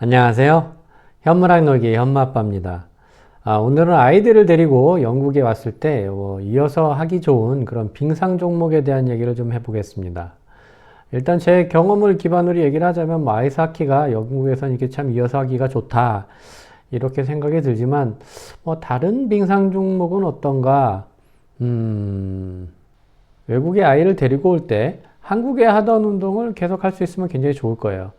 안녕하세요. 현무랑 놀기 현무아빠입니다. 아, 오늘은 아이들을 데리고 영국에 왔을 때 어, 이어서 하기 좋은 그런 빙상 종목에 대한 얘기를 좀 해보겠습니다. 일단 제 경험을 기반으로 얘기를 하자면 뭐 아이스 하키가 영국에서는 이렇게 참 이어서 하기가 좋다 이렇게 생각이 들지만 뭐 다른 빙상 종목은 어떤가 음, 외국에 아이를 데리고 올 때 한국에 하던 운동을 계속 할 수 있으면 굉장히 좋을 거예요.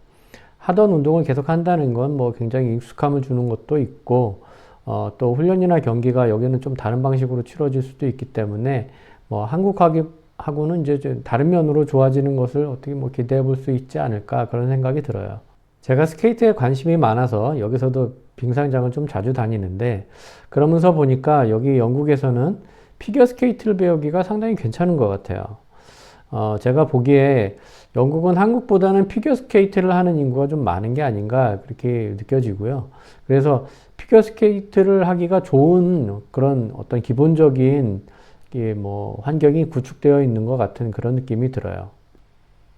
하던 운동을 계속 한다는 건 뭐 굉장히 익숙함을 주는 것도 있고 어, 또 훈련이나 경기가 여기는 좀 다른 방식으로 치러질 수도 있기 때문에 뭐 한국 하기 하고는 이제 좀 다른 면으로 좋아지는 것을 어떻게 뭐 기대해 볼 수 있지 않을까 그런 생각이 들어요. 제가 스케이트에 관심이 많아서 여기서도 빙상장을 좀 자주 다니는데 그러면서 보니까 여기 영국에서는 피겨 스케이트를 배우기가 상당히 괜찮은 것 같아요. 어, 제가 보기에 영국은 한국보다는 피겨 스케이트를 하는 인구가 좀 많은 게 아닌가 그렇게 느껴지고요. 그래서 피겨 스케이트를 하기가 좋은 그런 어떤 기본적인 뭐 환경이 구축되어 있는 것 같은 그런 느낌이 들어요.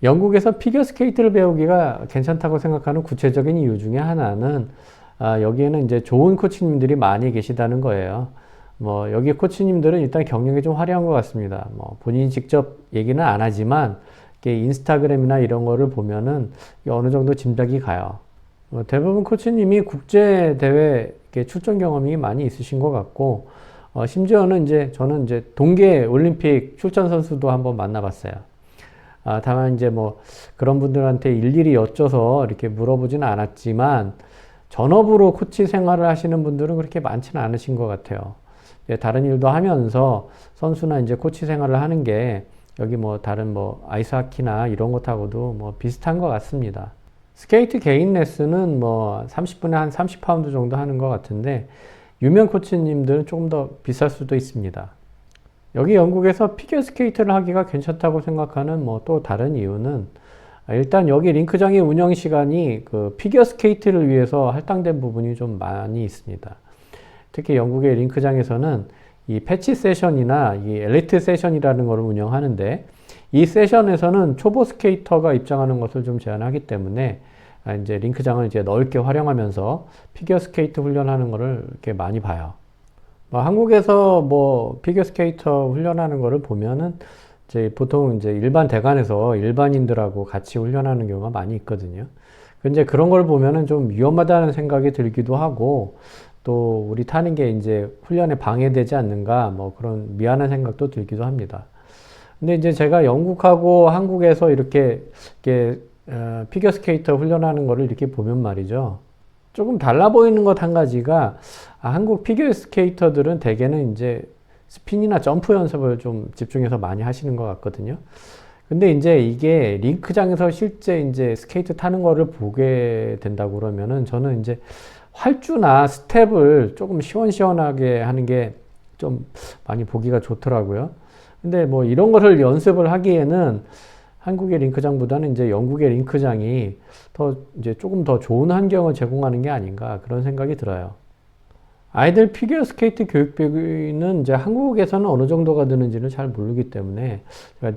영국에서 피겨 스케이트를 배우기가 괜찮다고 생각하는 구체적인 이유 중에 하나는 아, 여기에는 이제 좋은 코치님들이 많이 계시다는 거예요. 뭐 여기 코치님들은 일단 경력이 좀 화려한 것 같습니다. 뭐 본인이 직접 얘기는 안 하지만 인스타그램이나 이런 거를 보면은 어느 정도 짐작이 가요. 뭐 대부분 코치님이 국제 대회 출전 경험이 많이 있으신 것 같고 어, 심지어는 이제 저는 이제 동계 올림픽 출전 선수도 한번 만나봤어요. 아, 다만 이제 뭐 그런 분들한테 일일이 여쭤서 이렇게 물어보지는 않았지만 전업으로 코치 생활을 하시는 분들은 그렇게 많지는 않으신 것 같아요. 다른 일도 하면서 선수나 이제 코치 생활을 하는 게 여기 뭐 다른 뭐 아이스하키나 이런 것하고도 뭐 비슷한 것 같습니다. 스케이트 개인 레슨은 뭐 30분에 한 30파운드 정도 하는 것 같은데 유명 코치님들은 조금 더 비쌀 수도 있습니다. 여기 영국에서 피겨 스케이트를 하기가 괜찮다고 생각하는 뭐 또 다른 이유는 일단 여기 링크장의 운영 시간이 그 피겨 스케이트를 위해서 할당된 부분이 좀 많이 있습니다. 특히 영국의 링크장에서는 이 패치 세션이나 이 엘리트 세션이라는 것을 운영하는데 이 세션에서는 초보 스케이터가 입장하는 것을 좀 제한하기 때문에 아, 이제 링크장을 이제 넓게 활용하면서 피겨 스케이트 훈련하는 것을 이렇게 많이 봐요. 뭐 한국에서 뭐 피겨 스케이터 훈련하는 것을 보면은 이제 보통 이제 일반 대관에서 일반인들하고 같이 훈련하는 경우가 많이 있거든요. 근데 그런 걸 보면은 좀 위험하다는 생각이 들기도 하고 또 우리 타는 게 이제 훈련에 방해되지 않는가 뭐 그런 미안한 생각도 들기도 합니다. 근데 이제 제가 영국하고 한국에서 이렇게, 이렇게 어, 피겨 스케이터 훈련하는 거를 이렇게 보면 말이죠. 조금 달라 보이는 것 한 가지가 아, 한국 피겨 스케이터들은 대개는 이제 스핀이나 점프 연습을 좀 집중해서 많이 하시는 것 같거든요. 근데 이제 이게 링크장에서 실제 이제 스케이트 타는 거를 보게 된다고 그러면은 저는 이제 활주나 스텝을 조금 시원시원하게 하는 게 좀 많이 보기가 좋더라고요. 근데 뭐 이런 것을 연습을 하기에는 한국의 링크장보다는 이제 영국의 링크장이 더 이제 조금 더 좋은 환경을 제공하는 게 아닌가 그런 생각이 들어요. 아이들 피겨 스케이트 교육비는 이제 한국에서는 어느 정도가 드는지는 잘 모르기 때문에 제가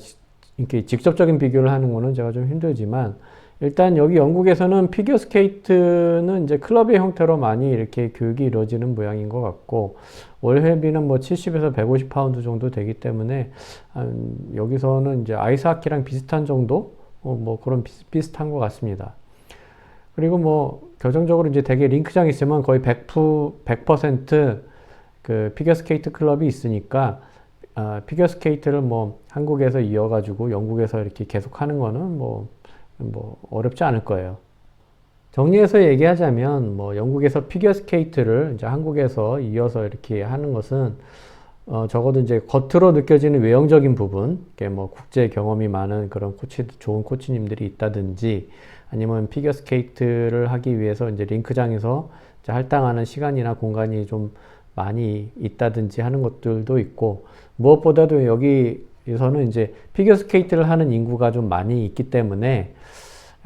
이렇게 직접적인 비교를 하는 거는 제가 좀 힘들지만 일단 여기 영국에서는 피겨 스케이트는 이제 클럽의 형태로 많이 이렇게 교육이 이루어지는 모양인 것 같고 월 회비는 뭐 70에서 150 파운드 정도 되기 때문에 여기서는 이제 아이스하키랑 비슷한 정도 어, 뭐 그런 비슷한 것 같습니다. 그리고 뭐 결정적으로 이제 대개 링크장 있으면 거의 100%, 100%그 피겨 스케이트 클럽이 있으니까 아, 피겨 스케이트를 뭐 한국에서 이어가지고 영국에서 이렇게 계속 하는 거는 뭐 뭐 어렵지 않을 거예요. 정리해서 얘기하자면 뭐 영국에서 피겨 스케이트를 이제 한국에서 이어서 이렇게 하는 것은 어 적어도 이제 겉으로 느껴지는 외형적인 부분, 뭐 국제 경험이 많은 그런 코치, 좋은 코치님들이 있다든지 아니면 피겨 스케이트를 하기 위해서 이제 링크장에서 이제 할당하는 시간이나 공간이 좀 많이 있다든지 하는 것들도 있고 무엇보다도 여기 에서는 이제 피겨 스케이트를 하는 인구가 좀 많이 있기 때문에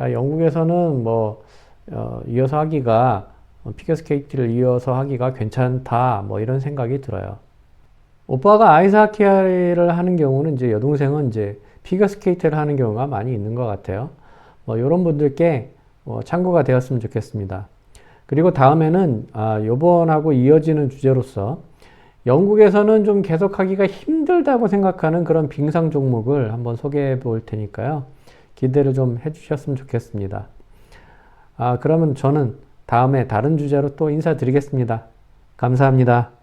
영국에서는 뭐 어, 이어서 하기가 피겨 스케이트를 이어서 하기가 괜찮다 뭐 이런 생각이 들어요. 오빠가 아이스하키를 하는 경우는 이제 여동생은 이제 피겨 스케이트를 하는 경우가 많이 있는 것 같아요. 뭐 이런 분들께 어, 참고가 되었으면 좋겠습니다. 그리고 다음에는 아, 요번하고 이어지는 주제로서 영국에서는 좀 계속하기가 힘들다고 생각하는 그런 빙상 종목을 한번 소개해 볼 테니까요. 기대를 좀 해주셨으면 좋겠습니다. 아, 그러면 저는 다음에 다른 주제로 또 인사드리겠습니다. 감사합니다.